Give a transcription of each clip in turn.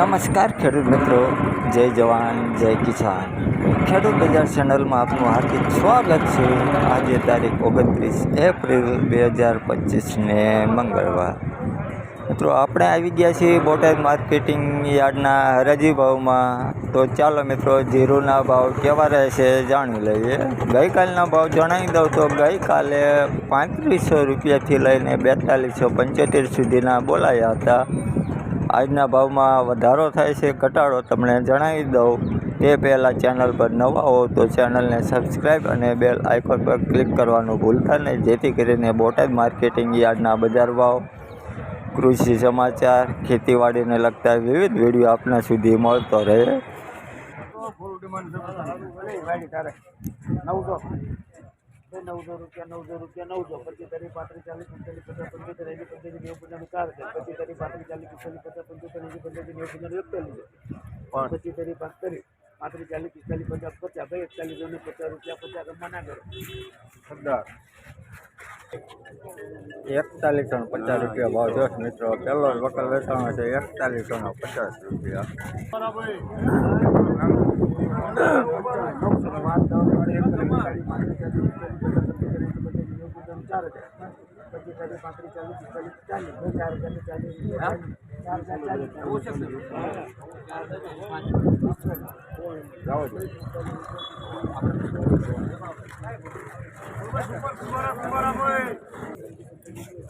નમસ્કાર ખેડૂત મિત્રો, જય જવાન, જય કિસાન. ખેડૂત બજાર ચેનલમાં આપનું હાર્દિક સ્વાગત છે. આજે તારીખ ઓગણત્રીસ એપ્રિલ બે હજાર પચીસને મંગળવાર. મિત્રો, આપણે આવી ગયા છીએ બોટાદ માર્કેટિંગ યાર્ડના હરાજી ભાવમાં. તો ચાલો મિત્રો, જીરુના ભાવ કેવા રહેશે જાણી લઈએ. ગઈકાલના ભાવ જણાવી દઉં તો ગઈકાલે પાંત્રીસો રૂપિયાથી લઈને બેતાલીસો પંચોતેર સુધીના બોલાયા હતા. આજના ભાવમાં વધારો થાય છે, ઘટાડો તમને જણાવી દઉં. તે પહેલાં ચેનલ પર નવા હો તો ચેનલને સબસ્ક્રાઈબ અને બેલ આઇકોન પર ક્લિક કરવાનું ભૂલતા નહીં, જેથી કરીને બોટાદ માર્કેટિંગ યાર્ડના બજાર ભાવ, કૃષિ સમાચાર, ખેતીવાડીને લગતા વિવિધ વીડિયો આપના સુધી મળતો રહે. નવસો નવસો રૂપિયા નવસો રૂપિયા નવસો. પછી તારીખ પાંત્રીસ ચાલીસ પિસ્તાલીસ પચાસ પંચોતેર એવી પંચ્યાસી નેવું પંચાણું ચાર હજાર પછી તારીખ પાંત્રીસ ચાલીસ પિસ્તાલીસ પચાસ પંચોતેર એવી પંચ્યાસી નેવું પંચાણું એકતાલીસ પચીસ તારીખ પાંચ તારીખ પાંત્રીસ ચાલીસ પિસ્તાલીસ પચાસ પચાસ ભાઈ એકતાલીસ ને પચાસ રૂપિયા પચાસ રમવા ના કરો. સરદાર. એકતાલીસો ને પચાસ રૂપિયા ભાવ જોશ મિત્રો. પહેલો વકલ વેચાણો છે એકતાલીસો ને પચાસ રૂપિયા.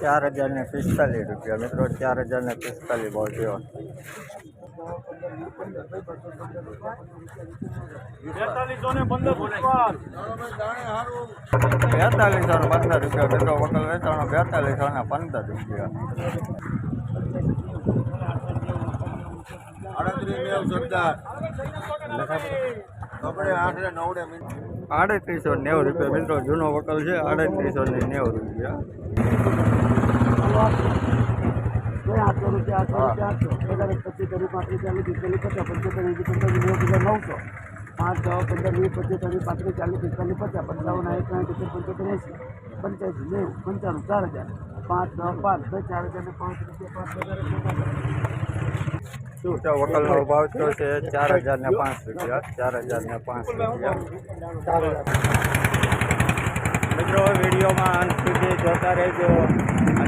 ચાર હજાર હજાર ને પિસ્તાલીસ રૂપિયા. મિત્રો ચાર હજાર ને પિસ્તાલીસ ભાવ થયો. બેતાલીસો ને પંદર રૂપિયા. મિત્રો વકલ વેચાણો બેતાલીસો ને પંદર રૂપિયા. આડત્રીસો નેવું રૂપિયા. મિત્રો જૂનો વકલ છે આડત્રીસો ને નેવું રૂપિયા. આઠસો રૂપિયા આઠસો રૂપિયા આઠસો. પચીસ તારીખ પાંત્રીસ ચાલીસ પિસ્તાલીસ પચાસ પંચોતેર એંસી પંદર નેવું પચાસ નવસો. પાંચ છ પંદર વીસ પચીસ તારીખ પાંત્રીસ ચાલીસ પિસ્તાલીસ પચાસ. પંચાવન એક સાઠ સિત્તેર પંચોતેર એસી. પંચ્યાસી નેવું પંચાણું ચાર હજાર. પાંચ છ પાંચ દસ ચાર હજાર ને પાંચ રૂપિયા પાંચ હજાર શું છે વકલનો ભાવ થયો છે? ચાર હજાર ને પાંચ રૂપિયા ચાર હજાર ને પાંચ રૂપિયા. મિત્રો વિડીયોમાં અંત સુધી જોતા રહેજો.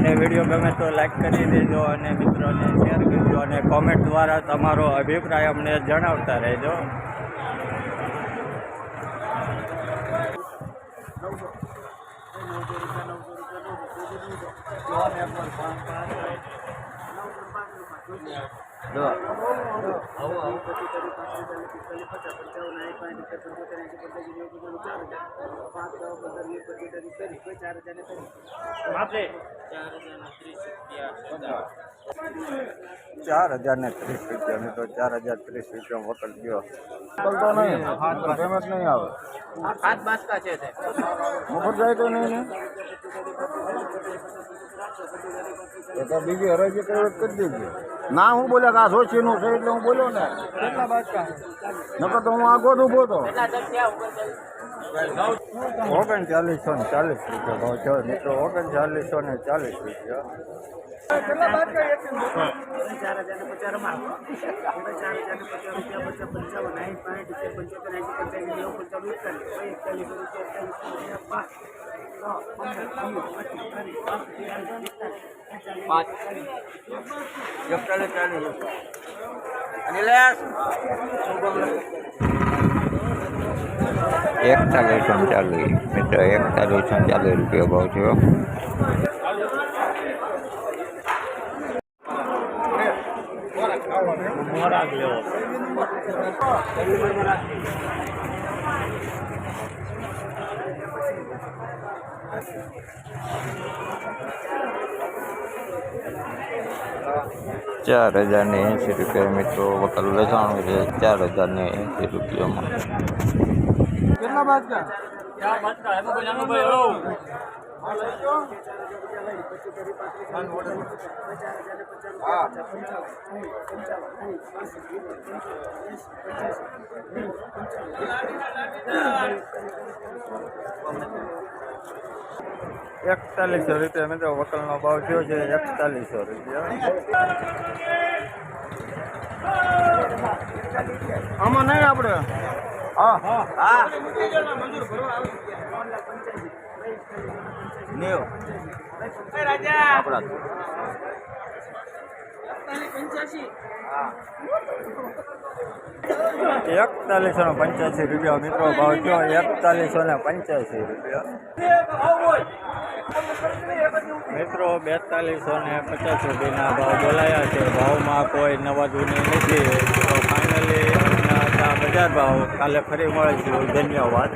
અને વીડિયો ગમે તો લાઈક કરી દેજો અને મિત્રોને શેર કરજો અને કોમેન્ટ દ્વારા તમારો અભિપ્રાય અમને જણાવતા રહેજો. ચાર હજાર ને ત્રીસ રૂપિયા તો ચાર હજાર ત્રીસ રૂપિયા હોટલ ગયો પેમેન્ટ નહીં આવે હાથ બાસકા છે મફત જાય તો નહીં ને તો બીજી હરાજી કરી કરી દેજે. ના, હું બોલ્યા આ સોચીનું છે એટલે હું બોલ્યો ને. નકર તો હું આગો જ ઊભો હતો. ઓગણચાલીસ ને ચાલીસ રૂપિયા ભાવ છે. મિત્રો ઓગણચાલીસો ને ચાલીસ રૂપિયા. પાંચ એકતાલીસ પાંચ એકતાલીસ ચાલીસ મિત્રો એકતાલીસો ચાલીસ રૂપિયા ભાવ થયો ચાર હજાર ને એંસી રૂપિયા મિત્રો. વકલ લસાણું છે ચાર હજાર ને એંસી રૂપિયામાં. કેટલા બાદકા એકતાલીસો રૂપિયા. મિત્રો વકલનો ભાવ થયો છે એકતાલીસો રૂપિયા. આમાં નહીં આપણે હા હા નેવ એકતાલીસો ને પંચ્યાસી રૂપિયા મિત્રો ભાવ થયો એકતાલીસો ને પંચ્યાસી રૂપિયા. મિત્રો બેતાલીસો ને પચાસ રૂપિયાના ભાવ બોલાયા છે. ભાવમાં કોઈ નવા જૂની નથી. તો ફાઇનલી બજાર ભાવ કાલે ફરી મળીશું ધન્યવાદ.